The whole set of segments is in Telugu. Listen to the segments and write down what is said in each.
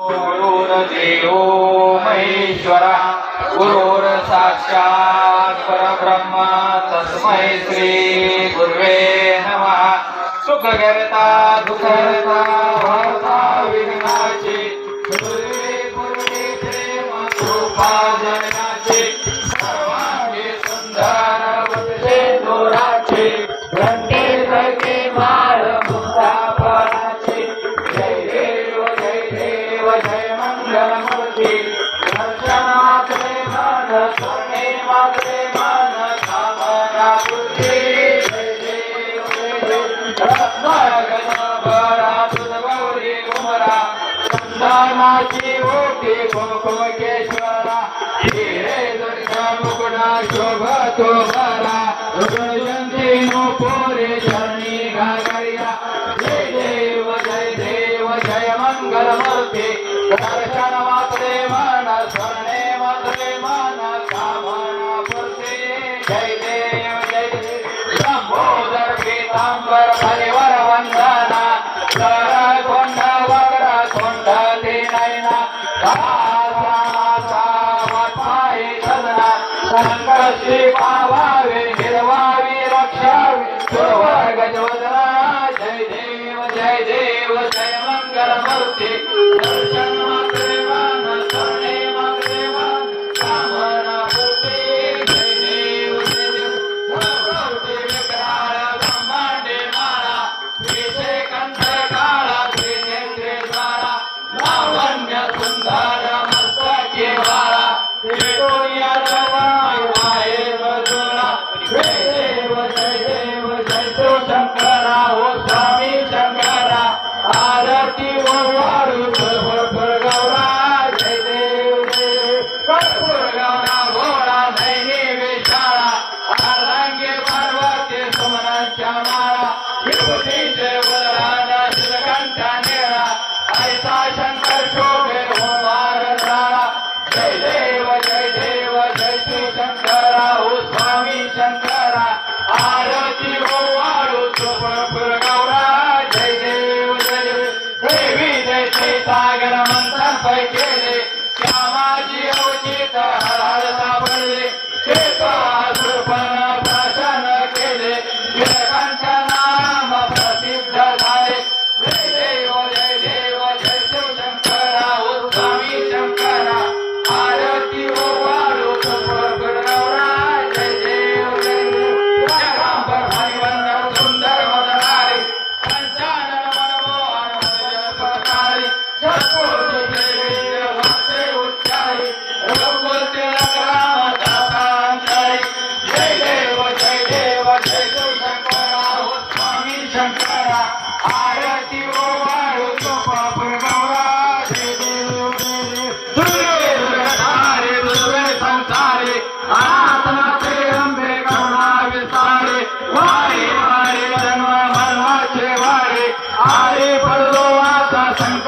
गुरुर्देवो महेश्वर गुरुर्साक्षात् परब्रह्म तस्मै श्री गुर्वे नमः सुखकर्ता दुःखकर्ता भरता विघ्नाचे गुर्वे गुर्वे प्रेम कृपा जननाचे सर्वांगे सुंदर वंदे दोराचे घंटे घंटे माळ मुक्ता সবাই कशी पावावे हिरवावी रक्षावी सुरवर गजवदना जय देव जय देव जय मंगल मूर्ती दर्शन मातृमान शरणे मातृमान कामना पूर्ती जय देव जय देव मूर्ती विकराळ ब्रह्मांडे माळा कंठ काळा लावण्य सुंदर Thank you. Thank you.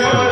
Thank you.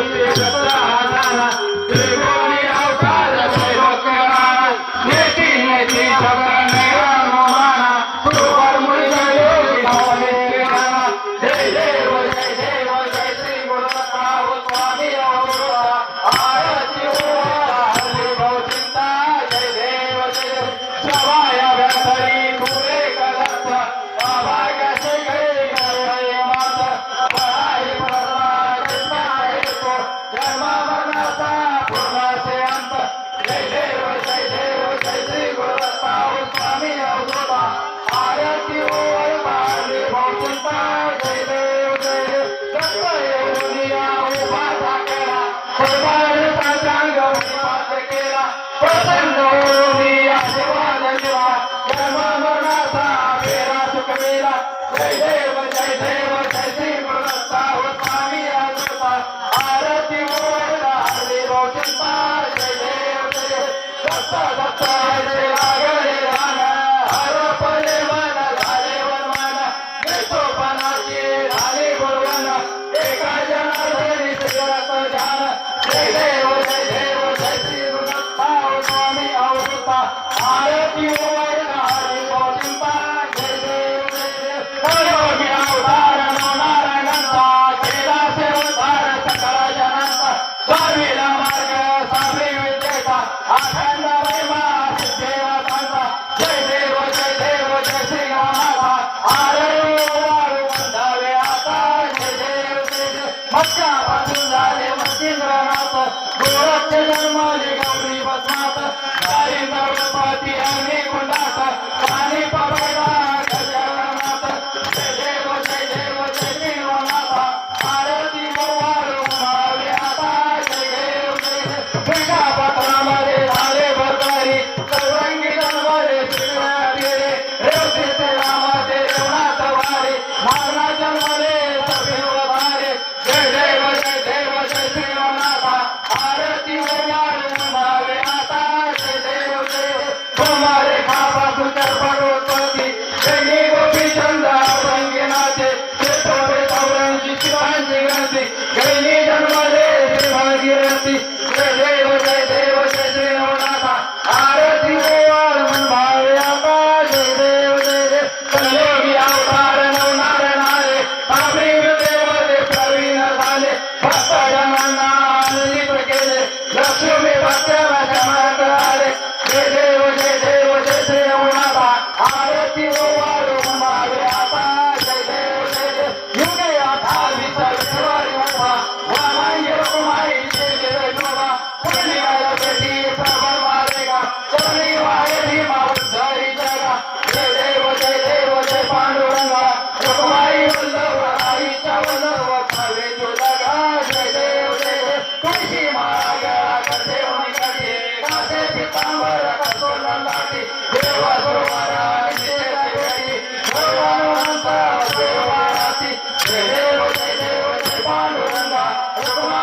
ఉపమానంగా ఉపమా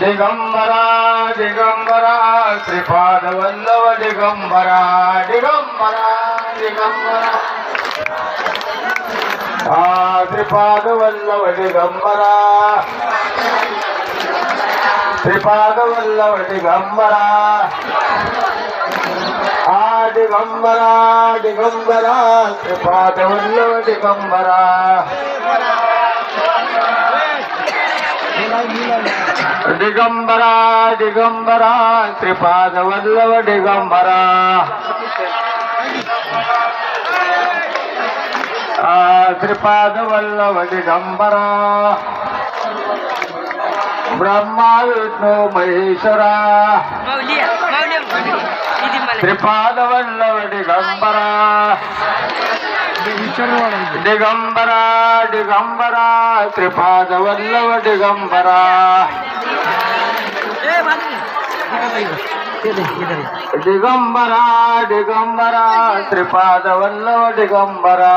దిగంబరా దిగంబరా శ్రీపాద వల్లవ దిగంబరా దిగంబరా దిగంబరా శ్రీపాద వల్లవ దిగంబరా శ్రీపాద వల్లవ దిగంబరా ఆ దిగంబరా దిగంబరా శ్రీపాద వల్లవ దిగంబరా ದಿಗಂಬರ ದಿಗಂಬರ ತ್ರಿಪಾದ ವಲ್ಲವ ದಿಗಂಬರ ತ್ರಿಪಾದ ವಲ್ಲವ ದಿಗಂಬರ ಬ್ರಹ್ಮ ವಿಷ್ಣು ಮಹೇಶ್ವರ ತ್ರಿಪಾದ ವಲ್ಲವ ದಿಗಂಬರ దిగంబరా దిగంబరా త్రిపాద వల్లవ దిగంబరా దిగంబరా దిగంబరా త్రిపాద వల్లవ దిగంబరా